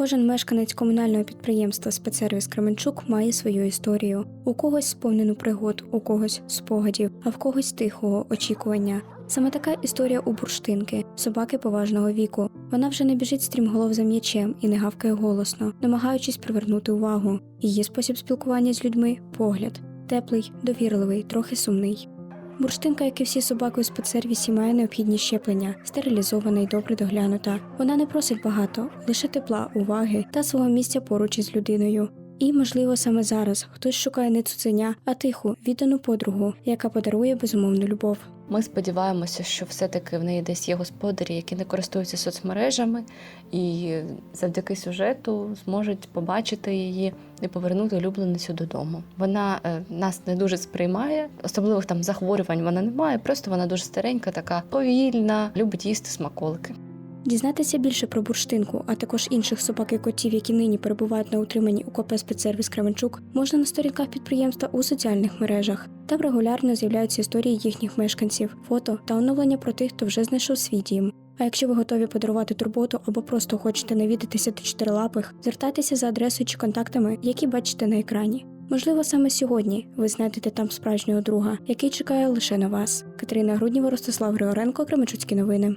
Кожен мешканець комунального підприємства Спецсервіс Кременчук має свою історію. У когось сповнену пригод, у когось спогадів, а в когось тихого очікування. Саме така історія у бурштинки, собаки поважного віку. Вона вже не біжить стрімголов за м'ячем і не гавкає голосно, намагаючись привернути увагу. Її спосіб спілкування з людьми погляд теплий, довірливий, трохи сумний. Бурштинка, як і всі собаки у спецсервісі, має необхідні щеплення, стерилізована і добре доглянута. Вона не просить багато, лише тепла, уваги та свого місця поруч із людиною. І, можливо, саме зараз хтось шукає не цуценя, а тиху, віддану подругу, яка подарує безумовну любов. Ми сподіваємося, що все-таки в неї десь є господарі, які не користуються соцмережами, і завдяки сюжету зможуть побачити її і повернути улюбленицю додому. Вона е, нас не дуже сприймає, особливих там захворювань вона не має. Просто вона дуже старенька, така повільна, любить їсти смаколики. Дізнатися більше про бурштинку, а також інших собак і котів, які нині перебувають на утриманні у КП «Спецсервіс Кременчук, можна на сторінках підприємства у соціальних мережах. Там регулярно з'являються історії їхніх мешканців, фото та оновлення про тих, хто вже знайшов свій дім. А якщо ви готові подарувати турботу або просто хочете навідатися до чотирилапих, звертайтеся за адресою чи контактами, які бачите на екрані. Можливо, саме сьогодні ви знайдете там справжнього друга, який чекає лише на вас. Катерина Грудніва, Ростислав Григоренко, Кременчуцькі новини.